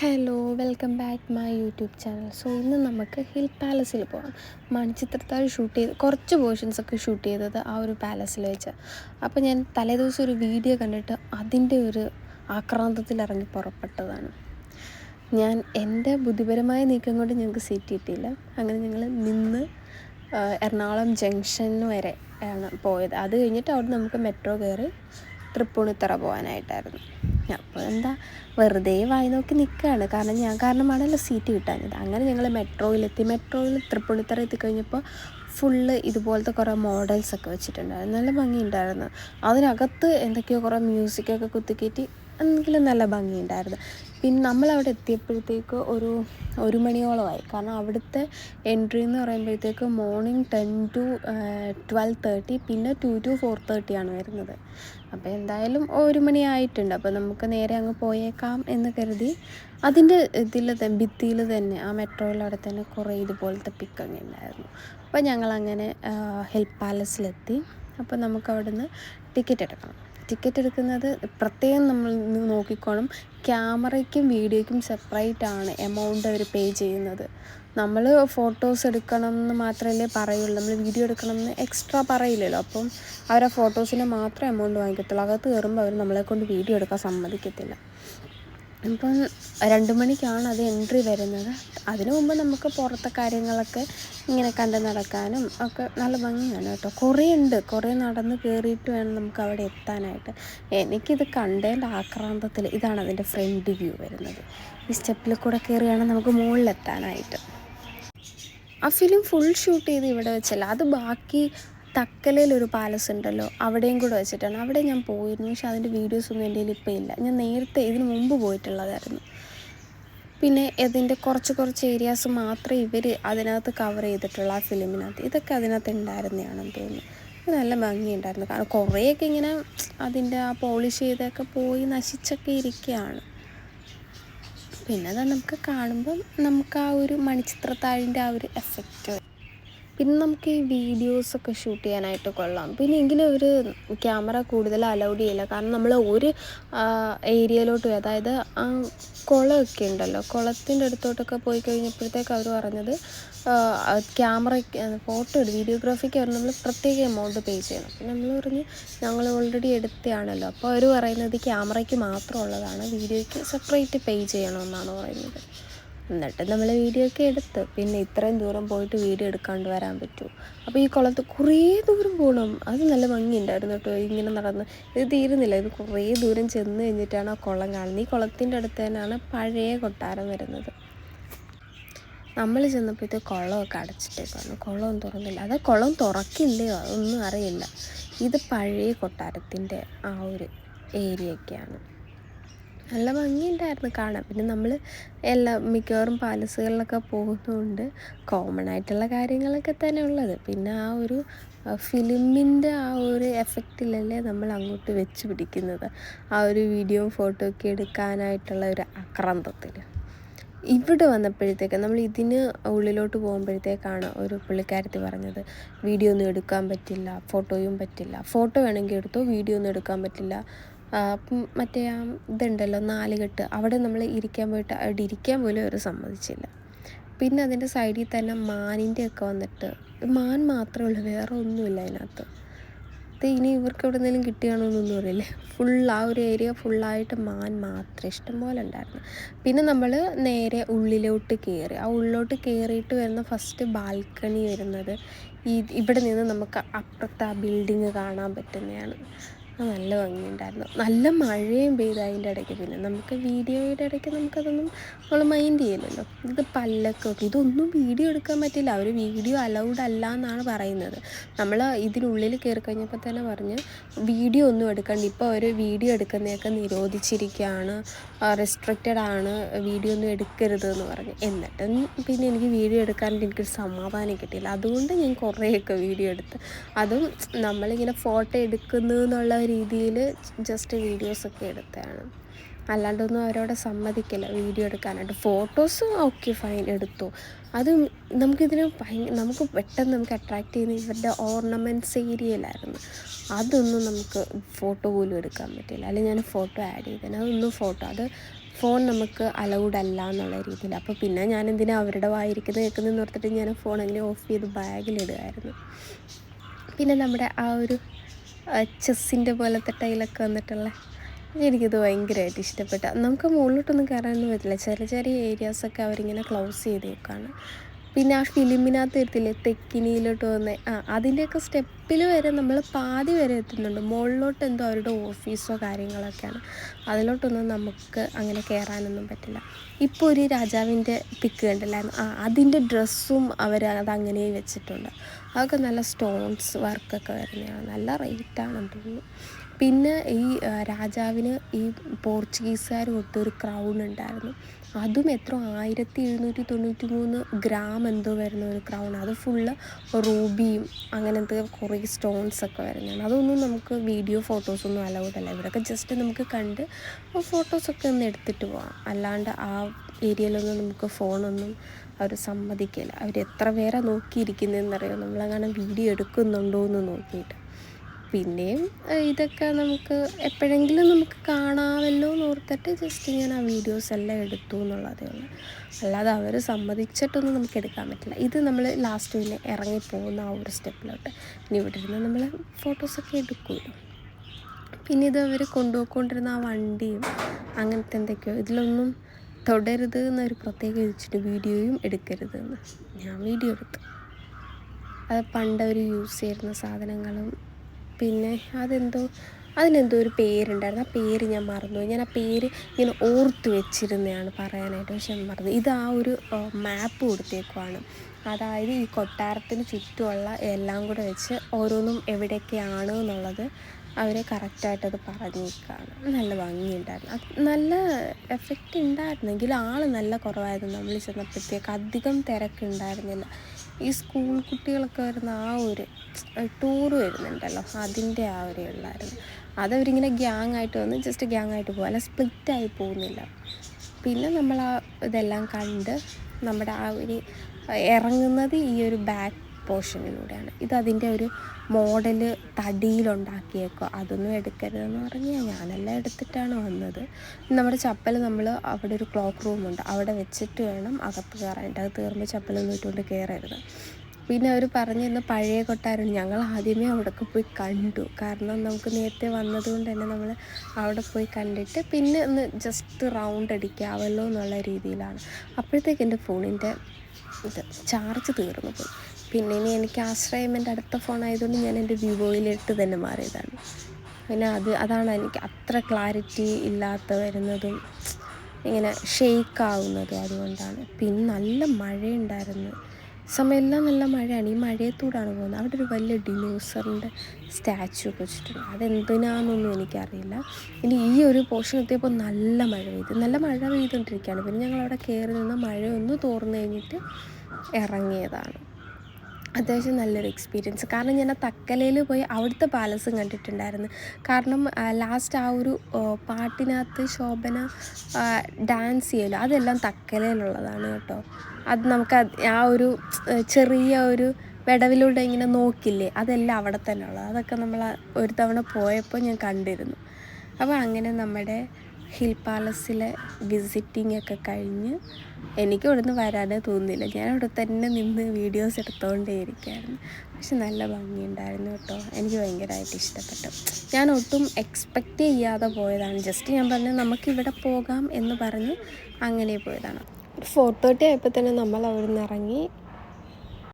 Hello welcome back my YouTube channel so ഇന്ന് നമുക്ക് hill പാലസിൽ പോകാം മണിച്ചിത്രത്താഴ് ഷൂട്ട് ചെയ്ത് കുറച്ച് പോർഷൻസ് ഒക്കെ ഷൂട്ട് ചെയ്തത് ആ ഒരു പാലസിൽ വെച്ച്. അപ്പോൾ ഞാൻ തലേദിവസം ഒരു വീഡിയോ കണ്ടിട്ട് അതിന്റെ ഒരു ആക്രാന്തത്തിൽ ഇറങ്ങി പുറപ്പെട്ടതാണ്. ഞാൻ എന്റെ ബുദ്ധിപരമായ നീക്കം കൊണ്ട് ഞങ്ങൾക്ക് സീറ്റ് കിട്ടിയില്ല. അങ്ങനെ ഞങ്ങൾ നിന്ന് എറണാകുളം ജംഗ്ഷൻ വരെ ആണ് പോയത്. അത് കഴിഞ്ഞിട്ട് അവിടെ നമുക്ക് മെട്രോ കയറി തൃപ്പൂണിത്തറ പോകാനായിട്ടായിരുന്നു അപ്പോൾ എന്താ വെറുതെ വായി നോക്കി നിൽക്കുകയാണ് കാരണം ഞാൻ കാരണമാണല്ലോ സീറ്റ് കിട്ടാഞ്ഞത്. അങ്ങനെ ഞങ്ങൾ മെട്രോയിലെത്തി. മെട്രോയിൽ തൃപ്പൂണിത്തറ എത്തിക്കഴിഞ്ഞപ്പോൾ ഫുള്ള് ഇതുപോലത്തെ കുറേ മോഡൽസ് ഒക്കെ വെച്ചിട്ടുണ്ടായിരുന്നു. നല്ല ഭംഗിയുണ്ടായിരുന്നു. അതിനകത്ത് എന്തൊക്കെയോ കുറേ മ്യൂസിക്കൊക്കെ കുത്തിക്കയറ്റി എങ്കിലും നല്ല ഭംഗിയുണ്ടായിരുന്നു. പിന്നെ നമ്മൾ അവിടെ എത്തിയപ്പോഴത്തേക്ക് ഒരു ഒരു മണിയോളമായി. കാരണം അവിടുത്തെ എൻട്രി എന്ന് പറയുമ്പോഴത്തേക്ക് morning ten to twelve thirty പിന്നെ ടു ടു ഫോർ തേർട്ടിയാണ് വരുന്നത്. അപ്പോൾ എന്തായാലും ഒരു മണിയായിട്ടുണ്ട് അപ്പോൾ നമുക്ക് നേരെ അങ്ങ് പോയേക്കാം എന്ന് കരുതി അതിന്റെ ഇതിൽ ഭിത്തിയിൽ തന്നെ ആ മെട്രോയിൽ അവിടെ തന്നെ കുറേ ഇതുപോലത്തെ പിക്കൊക്കെ ഉണ്ടായിരുന്നു. അപ്പോൾ ഞങ്ങളങ്ങനെ ഹെൽപ്പ് പാലസിലെത്തി അപ്പോൾ നമുക്ക് അവിടുന്ന് ടിക്കറ്റ് എടുക്കണം. ടിക്കറ്റ് എടുക്കുന്നത് പ്രത്യേകം നമ്മൾ നോക്കിക്കോണം. ക്യാമറയ്ക്കും വീഡിയോയ്ക്കും സെപ്പറേറ്റ് ആണ് എമൗണ്ട് അവർ പേ ചെയ്യുന്നത്. നമ്മൾ ഫോട്ടോസ് എടുക്കണം എന്ന് മാത്രമല്ലേ പറയുള്ളൂ. നമ്മൾ വീഡിയോ എടുക്കണം എന്ന് എക്സ്ട്രാ പറയില്ലല്ലോ. അപ്പം അവർ ആ ഫോട്ടോസിന് മാത്രം എമൗണ്ട് വാങ്ങിക്കത്തുള്ളൂ. അകത്ത് കയറുമ്പോൾ അവർ നമ്മളെ കൊണ്ട് വീഡിയോ എടുക്കാൻ സമ്മതിക്കത്തില്ല. ഇപ്പം രണ്ട് മണിക്കാണ് അത് എൻട്രി വരുന്നത്. അതിനു മുമ്പ് നമുക്ക് പുറത്തെ കാര്യങ്ങളൊക്കെ ഇങ്ങനെ കണ്ട് നടക്കാനും ഒക്കെ നല്ല ഭംഗിയാണ് കേട്ടോ. കുറേ ഉണ്ട്. കുറേ നടന്ന് കയറിയിട്ട് വേണം നമുക്ക് അവിടെ എത്താനായിട്ട്. എനിക്കിത് കണ്ടതിന്റെ ആക്രാന്തത്തിൽ ഇതാണ് അതിന്റെ ഫ്രണ്ട് വ്യൂ വരുന്നത്. ഈ സ്റ്റെപ്പിൽ കൂടെ കയറിയാണ് നമുക്ക് മുകളിലെത്താനായിട്ട്. ആ ഫിലിം ഫുൾ ഷൂട്ട് ചെയ്ത് ഇവിടെ വെച്ചല്ല. അത് ബാക്കി തക്കലയിൽ ഒരു പാലസ് ഉണ്ടല്ലോ അവിടെയും കൂടെ വെച്ചിട്ടാണ്. അവിടെ ഞാൻ പോയിരുന്നു പക്ഷെ അതിന്റെ വീഡിയോസൊന്നും എന്റെ കയ്യിൽ ഇപ്പോൾ ഇല്ല. ഞാൻ നേരത്തെ ഇതിന് മുമ്പ് പോയിട്ടുള്ളതായിരുന്നു. പിന്നെ ഇതിന്റെ കുറച്ച് കുറച്ച് ഏരിയാസ് മാത്രമേ ഇവർ അതിനകത്ത് കവർ ചെയ്തിട്ടുള്ളൂ ആ ഫിലിമിനകത്ത് ഇതൊക്കെ അതിനകത്ത് ഉണ്ടായിരുന്നതാണെന്ന് തോന്നുന്നു. നല്ല ഭംഗിയുണ്ടായിരുന്നു. കാരണം കുറേയൊക്കെ ഇങ്ങനെ അതിന്റെ ആ പോളിഷ് ചെയ്തൊക്കെ പോയി നശിച്ചൊക്കെ ഇരിക്കുകയാണ്. പിന്നെ അത് നമുക്ക് കാണുമ്പം നമുക്ക് ആ ഒരു മണിച്ചിത്രത്താഴിന്റെ ആ ഒരു എഫക്റ്റ് പിന്നെ നമുക്ക് ഈ വീഡിയോസൊക്കെ ഷൂട്ട് ചെയ്യാനായിട്ട് കൊള്ളാം. പിന്നെ എങ്കിലും ഒരു ക്യാമറ കൂടുതൽ അലൗഡ് ചെയ്യില്ല. കാരണം നമ്മൾ ഒരു ഏരിയയിലോട്ട് പോയി. അതായത് ആ കുളമൊക്കെ ഉണ്ടല്ലോ. കുളത്തിന്റെ അടുത്തോട്ടൊക്കെ പോയി കഴിഞ്ഞപ്പോഴത്തേക്ക് അവർ പറഞ്ഞത് ക്യാമറ ഫോട്ടോ എടുത്ത് വീഡിയോഗ്രാഫിക്ക് അവർ നമ്മൾ പ്രത്യേക എമൗണ്ട് പേ ചെയ്യണം. പിന്നെ നമ്മൾ പറഞ്ഞ് ഞങ്ങൾ ഓൾറെഡി എടുത്തതാണല്ലോ. അപ്പോൾ അവർ പറയുന്നത് ക്യാമറയ്ക്ക് മാത്രമുള്ളതാണ് വീഡിയോയ്ക്ക് സെപ്പറേറ്റ് പേ ചെയ്യണമെന്നാണ് പറയുന്നത്. എന്നിട്ട് നമ്മൾ വീഡിയോ ഒക്കെ എടുത്ത് പിന്നെ ഇത്രയും ദൂരം പോയിട്ട് വീഡിയോ എടുക്കാണ്ട് വരാൻ പറ്റുമോ അപ്പോൾ ഈ കുളത്ത് കുറേ ദൂരം പോകണം അത് നല്ല ഭംഗിയുണ്ടായിരുന്നു കേട്ടോ. ഇങ്ങനെ നടന്ന്. ഇത് തീരുന്നില്ല. ഇത് കുറേ ദൂരം ചെന്ന് കഴിഞ്ഞിട്ടാണ് ആ കുളം കാണുന്നത്. ഈ കുളത്തിന്റെ അടുത്ത് തന്നെയാണ് പഴയ കൊട്ടാരം വരുന്നത്. നമ്മൾ ചെന്നപ്പോൾ ചെന്നപ്പോഴത്തെ കുളമൊക്കെ അടച്ചിട്ടേക്കാണ് കുളം തുറന്നില്ല. അത് കുളം തുറക്കില്ലയോ അതൊന്നും അറിയില്ല. ഇത് പഴയ കൊട്ടാരത്തിന്റെ ആ ഒരു ഏരിയയൊക്കെയാണ് നല്ല ഭംഗിയുണ്ടായിരുന്നു കാണാൻ. പിന്നെ നമ്മൾ എല്ലാ മിക്കവാറും പാലസുകളിലൊക്കെ പോകുന്നതുകൊണ്ട് കോമൺ ആയിട്ടുള്ള കാര്യങ്ങളൊക്കെ തന്നെ ഉള്ളത്. പിന്നെ ആ ഒരു ഫിലിമിന്റെ ആ ഒരു എഫക്റ്റിലല്ലേ നമ്മൾ അങ്ങോട്ട് വെച്ച് പിടിക്കുന്നത്. ആ ഒരു വീഡിയോ ഫോട്ടോ ഒക്കെ എടുക്കാനായിട്ടുള്ള ഒരു ആക്രാന്തത്തിൽ ഇവിടെ വന്നപ്പോഴത്തേക്ക് നമ്മൾ ഇതിന് ഉള്ളിലോട്ട് പോകുമ്പോഴത്തേക്കാണ് ഒരു പുള്ളിക്കാരത്തി പറഞ്ഞത് വീഡിയോ ഒന്നും എടുക്കാൻ പറ്റില്ല ഫോട്ടോയും പറ്റില്ല. ഫോട്ടോ വേണമെങ്കിൽ എടുത്തോ വീഡിയോ ഒന്നും എടുക്കാൻ പറ്റില്ല. മറ്റേ ആ ഇതുണ്ടല്ലോ നാലുകെട്ട്. അവിടെ നമ്മൾ ഇരിക്കാൻ പോയിട്ട് അവിടെ ഇരിക്കാൻ പോലും അവർ സമ്മതിച്ചില്ല. പിന്നെ അതിന്റെ സൈഡിൽ തന്നെ മാനിന്റെ ഒക്കെ വന്നിട്ട് മാൻ മാത്രമേ ഉള്ളൂ വേറെ ഒന്നുമില്ല അതിനകത്ത്. അത് ഇനി ഇവർക്ക് എവിടെ നിന്നെങ്കിലും കിട്ടിയാണോ എന്നൊന്നും അറിയില്ല. ഫുൾ ആ ഒരു ഏരിയ ഫുള്ളായിട്ട് മാൻ മാത്രം ഇഷ്ടംപോലെ ഉണ്ടായിരുന്നു. പിന്നെ നമ്മൾ നേരെ ഉള്ളിലോട്ട് കയറി ആ ഉള്ളിലോട്ട് കയറിയിട്ട് വരുന്ന ഫസ്റ്റ് ബാൽക്കണി വരുന്നത് ഈ ഇവിടെ നിന്ന് നമുക്ക് അപ്പുറത്തെ ആ ബിൽഡിങ് കാണാൻ പറ്റുന്നതാണ്. നല്ല ഭംഗിയുണ്ടായിരുന്നു. നല്ല മഴയും പെയ്തു അതിന്റെ ഇടയ്ക്ക് പിന്നെ. നമുക്ക് വീഡിയോയുടെ ഇടയ്ക്ക് നമുക്കതൊന്നും നമ്മൾ മൈൻഡ് ചെയ്യില്ലല്ലോ ഇത് പല്ലക്കൊക്കെ ഇതൊന്നും വീഡിയോ എടുക്കാൻ പറ്റില്ല. അവർ വീഡിയോ അലൗഡ് അല്ല എന്നാണ് പറയുന്നത്. നമ്മൾ ഇതിനുള്ളിൽ കയറി കഴിഞ്ഞപ്പോൾ തന്നെ പറഞ്ഞ് വീഡിയോ ഒന്നും എടുക്കണ്ട. ഇപ്പോൾ അവർ വീഡിയോ എടുക്കുന്നതൊക്കെ നിരോധിച്ചിരിക്കുകയാണ്. റെസ്ട്രിക്റ്റഡ് ആണ് വീഡിയോ ഒന്നും എടുക്കരുത് എന്ന് പറഞ്ഞു. എന്നിട്ടും പിന്നെ എനിക്ക് വീഡിയോ എടുക്കാൻ എനിക്കൊരു സമാധാനം കിട്ടിയില്ല. അതുകൊണ്ട് ഞാൻ കുറേയൊക്കെ വീഡിയോ എടുത്ത്. അതും നമ്മളിങ്ങനെ ഫോട്ടോ എടുക്കുന്നു എന്നുള്ള രീതിയിൽ ജസ്റ്റ് വീഡിയോസൊക്കെ എടുത്തതാണ്. അല്ലാണ്ടൊന്നും അവരോട് സമ്മതിക്കില്ല. വീഡിയോ എടുക്കാനായിട്ട്. ഫോട്ടോസ് ഓക്കെ ഫൈൻ എടുത്തു. അത് നമുക്കിതിന് ഭയങ്കര നമുക്ക് പെട്ടെന്ന് നമുക്ക് അട്രാക്റ്റ് ചെയ്യുന്ന ഇവരുടെ ഓർണമെന്റ്സ് ഏരിയയിലായിരുന്നു. അതൊന്നും നമുക്ക് ഫോട്ടോ പോലും എടുക്കാൻ പറ്റില്ല. അല്ലെങ്കിൽ ഞാൻ ഫോട്ടോ ആഡ് ചെയ്തേനെ. അതൊന്നും ഫോട്ടോ അത് ഫോൺ നമുക്ക് അലൗഡ് അല്ല എന്നുള്ള രീതിയിൽ. അപ്പോൾ പിന്നെ ഞാൻ എന്തിനാ അവരുടെ വായിരിക്കുന്നത് കേൾക്കുന്നതെന്ന് ഓർത്തിട്ട് ഞാൻ ഫോൺ അങ്ങനെ ഓഫ് ചെയ്ത് ബാഗിലിടുമായിരുന്നു പിന്നെ നമ്മുടെ ആ ഒരു ചെസ്സിന്റെ പോലത്തെ ടൈലൊക്കെ വന്നിട്ടുള്ള എനിക്കിത് ഭയങ്കരമായിട്ട് ഇഷ്ടപ്പെട്ട. നമുക്ക് മുകളിലോട്ടൊന്നും കയറാനൊന്നും പറ്റില്ല. ചെറിയ ചെറിയ ഏരിയാസൊക്കെ അവരിങ്ങനെ ക്ലോസ് ചെയ്ത് നോക്കുകയാണ് പിന്നെ ആ ഫിലിമിനകത്ത് എത്തില്ലേ? തെക്കിനിയിലോട്ട് വന്ന്. ആ അതിന്റെയൊക്കെ സ്റ്റെപ്പിൽ വരെ നമ്മൾ പാതി വരെ എത്തുന്നുണ്ട്. മുകളിലോട്ട് എന്തോ അവരുടെ ഓഫീസോ കാര്യങ്ങളൊക്കെയാണ്. അതിലോട്ടൊന്നും നമുക്ക് അങ്ങനെ കയറാനൊന്നും പറ്റില്ല. ഇപ്പോൾ ഒരു രാജാവിന്റെ പിക്ക് കണ്ടില്ലായിരുന്നു. ആ അതിന്റെ ഡ്രസ്സും അവർ അതങ്ങനെ വെച്ചിട്ടുണ്ട്. അതൊക്കെ നല്ല സ്റ്റോൺസ് വർക്കൊക്കെ വരുന്നതാണ്. നല്ല റേറ്റാണെന്ന് തോന്നുന്നു. പിന്നെ ഈ രാജാവിന് ഈ പോർച്ചുഗീസുകാർ കൊടുത്തൊരു ക്രൗൺ ഉണ്ടായിരുന്നു. അതും എത്ര ആയിരത്തി എഴുന്നൂറ്റി തൊണ്ണൂറ്റി മൂന്ന് ഗ്രാം എന്തോ വരുന്ന ഒരു ക്രൗൺ അത് ഫുള്ള് റൂബിയും അങ്ങനത്തെ കുറേ സ്റ്റോൺസ് ഒക്കെ വരുന്നതാണ്. അതൊന്നും നമുക്ക് വീഡിയോ ഫോട്ടോസൊന്നും അലൗഡ് അല്ല. ഇവിടെയൊക്കെ ജസ്റ്റ് നമുക്ക് കണ്ട് ഫോട്ടോസൊക്കെ ഒന്ന് എടുത്തിട്ട് പോകാം അല്ലാണ്ട് ആ ഏരിയയിലൊന്നും നമുക്ക് ഫോണൊന്നും അവർ സമ്മതിക്കില്ല. അവർ എത്ര പേരാണ് നോക്കിയിരിക്കുന്നതെന്നറിയോ? നമ്മളങ്ങനെ വീഡിയോ എടുക്കുന്നുണ്ടോ എന്ന് നോക്കിയിട്ട്. പിന്നെയും ഇതൊക്കെ നമുക്ക് എപ്പോഴെങ്കിലും നമുക്ക് കാണാമല്ലോ എന്ന് ഓർത്തിട്ട് ജസ്റ്റ് ഇങ്ങനെ ആ വീഡിയോസ് എല്ലാം എടുത്തു എന്നുള്ളതേ ഉള്ളൂ. അല്ലാതെ അവർ സമ്മതിച്ചിട്ടൊന്നും നമുക്ക് എടുക്കാൻ പറ്റില്ല. ഇത് നമ്മൾ ലാസ്റ്റ് പിന്നെ ഇറങ്ങിപ്പോകുന്ന ആ ഒരു സ്റ്റെപ്പിലോട്ട് ഇനി ഇവിടെ ഇരുന്ന് നമ്മൾ ഫോട്ടോസൊക്കെ എടുക്കുമല്ലോ. പിന്നെ ഇത് അവർ കൊണ്ടുപോയിക്കൊണ്ടിരുന്ന ആ വണ്ടിയും അങ്ങനത്തെ എന്തൊക്കെയോ ഇതിലൊന്നും തൊടരുത് എന്നൊരു പ്രത്യേക വെച്ചിട്ട് വീഡിയോയും എടുക്കരുത് എന്ന്. ഞാൻ വീഡിയോ എടുത്തു. അത് പണ്ടവർ യൂസ് ചെയ്യുന്ന സാധനങ്ങളും പിന്നെ അതെന്തോ അതിനെന്തോ ഒരു പേരുണ്ടായിരുന്നു. ആ പേര് ഞാൻ മറന്നു ഞാൻ ആ പേര് ഇങ്ങനെ ഓർത്ത് വെച്ചിരുന്നതാണ് പറയാനായിട്ട്. പക്ഷെ മറന്നു. ഇത് ആ ഒരു മാപ്പ് കൊടുത്തേക്കുവാണ്. അതായത് ഈ കൊട്ടാരത്തിന് ചുറ്റുമുള്ള എല്ലാം കൂടെ വെച്ച് ഓരോന്നും എവിടെയൊക്കെയാണ് എന്നുള്ളത് അവർ കറക്റ്റായിട്ടത് പറഞ്ഞേക്കാണ്. നല്ല ഭംഗിയുണ്ടായിരുന്നു. അത് നല്ല എഫക്റ്റ് ഉണ്ടായിരുന്നെങ്കിലും ആൾ നല്ല കുറവായിരുന്നു. നമ്മൾ ചെന്നപ്പോഴത്തേക്ക് അധികം തിരക്കുണ്ടായിരുന്നില്ല. ഈ സ്കൂൾ കുട്ടികളൊക്കെ വരുന്ന ആ ഒരു ടൂർ വരുന്നുണ്ടല്ലോ അതിന്റെ ആ ഒരു ഉള്ളായിരുന്നു. അതവരിങ്ങനെ ഗ്യാങ് ആയിട്ട് വന്ന് ജസ്റ്റ് ഗ്യാങ് ആയിട്ട് പോകും അല്ല സ്പ്ലിറ്റായി പോകുന്നില്ല. പിന്നെ നമ്മൾ ആ ഇതെല്ലാം കണ്ട് നമ്മുടെ ആ ഒരു ഇറങ്ങുന്നത് ഈ ഒരു ബാക്ക് പോർഷനിലൂടെയാണ്. ഇത് അതിന്റെ ഒരു മോഡൽ തടിയിലുണ്ടാക്കിയേക്കോ അതൊന്നും എടുക്കരുതെന്ന് പറഞ്ഞാൽ ഞാനെല്ലാം എടുത്തിട്ടാണ് വന്നത്. നമ്മുടെ ചപ്പൽ നമ്മൾ അവിടെ ഒരു ക്ലോക്ക് റൂമുണ്ട് അവിടെ വെച്ചിട്ട് വേണം അകത്ത് കയറാനായിട്ട്. അത് കയറുമ്പോൾ ചപ്പലൊന്നും ഇട്ടുകൊണ്ട് കയറരുത്. പിന്നെ അവർ പറഞ്ഞിരുന്ന പഴയ കൊട്ടാരം ഞങ്ങൾ ആദ്യമേ അവിടെയൊക്കെ പോയി കണ്ടു. കാരണം നമുക്ക് നേരത്തെ വന്നതുകൊണ്ട് തന്നെ നമ്മൾ അവിടെ പോയി കണ്ടിട്ട് പിന്നെ ഒന്ന് ജസ്റ്റ് റൗണ്ട് അടിക്കാവല്ലോ എന്നുള്ള രീതിയിലാണ്. അപ്പോഴത്തേക്ക് എന്റെ ഫോണിന്റെ ഇത് ചാർജ് തീർന്നു പോയി. പിന്നെ ഇനി എനിക്ക് ആശ്രയം എന്റെ അടുത്ത ഫോൺ ആയതുകൊണ്ട് ഞാൻ എന്റെ വിവോയിലിട്ട് തന്നെ മാറിയതാണ്. പിന്നെ അത് അതാണ് എനിക്ക് അത്ര ക്ലാരിറ്റി ഇല്ലാത്ത വരുന്നതും ഇങ്ങനെ ഷെയ്ക്ക് ആവുന്നതും അതുകൊണ്ടാണ്. പിന്നെ നല്ല മഴയുണ്ടായിരുന്നു. സമയമെല്ലാം നല്ല മഴയാണ്. ഈ മഴയത്തൂടാണ് പോകുന്നത്. അവിടെ ഒരു വലിയ ഡിനോസറിന്റെ സ്റ്റാച്ചു ഒക്കെ വെച്ചിട്ടുണ്ട്. അതെന്തിനാണെന്നൊന്നും എനിക്കറിയില്ല. ഇനി ഈ ഒരു പോർഷൻ എത്തിയപ്പോൾ നല്ല മഴ പെയ്തു. നല്ല മഴ പെയ്തുകൊണ്ടിരിക്കുകയാണ്. പിന്നെ ഞങ്ങൾ അവിടെ കയറി നിന്ന് മഴയൊന്ന് തോർന്നു കഴിഞ്ഞിട്ട് ഇറങ്ങിയതാണ്. അത്യാവശ്യം നല്ലൊരു എക്സ്പീരിയൻസ് കാരണം ഞാൻ ആ തക്കലയിൽ പോയി അവിടുത്തെ പാലസും കണ്ടിട്ടുണ്ടായിരുന്നു. കാരണം ലാസ്റ്റ് ആ ഒരു പാട്ടിനകത്ത് ശോഭന ഡാൻസ് ചെയ്യലോ അതെല്ലാം തക്കലയിലുള്ളതാണ് കേട്ടോ. അത് നമുക്ക് ആ ഒരു ചെറിയ ഒരു വിടവിലൂടെ ഇങ്ങനെ നോക്കില്ലേ അതെല്ലാം അവിടെ തന്നെ ഉള്ളത്. അതൊക്കെ നമ്മൾ ഒരു തവണ പോയപ്പോൾ ഞാൻ കണ്ടിരുന്നു. അപ്പോൾ അങ്ങനെ നമ്മുടെ ഹിൽ പാലസിലെ വിസിറ്റിംഗ് ഒക്കെ കഴിഞ്ഞ് എനിക്ക് ഇവിടുന്ന് വരാനേ തോന്നുന്നില്ല ഞാൻ അവിടെ തന്നെ നിന്ന് വീഡിയോസ് എടുത്തുകൊണ്ടേ ഇരിക്കുകയായിരുന്നു പക്ഷെ നല്ല ഭംഗിയുണ്ടായിരുന്നു കേട്ടോ. എനിക്ക് ഭയങ്കരമായിട്ട് ഇഷ്ടപ്പെട്ടു. ഞാൻ ഒട്ടും എക്സ്പെക്റ്റ് ചെയ്യാതെ പോയതാണ്. ജസ്റ്റ് ഞാൻ പറഞ്ഞു നമുക്കിവിടെ പോകാം എന്ന് പറഞ്ഞ് അങ്ങനെ പോയതാണ്. ഒരു ഫോർ തേർട്ടി ആയപ്പോൾ തന്നെ നമ്മൾ അവിടെ നിന്ന് ഇറങ്ങി.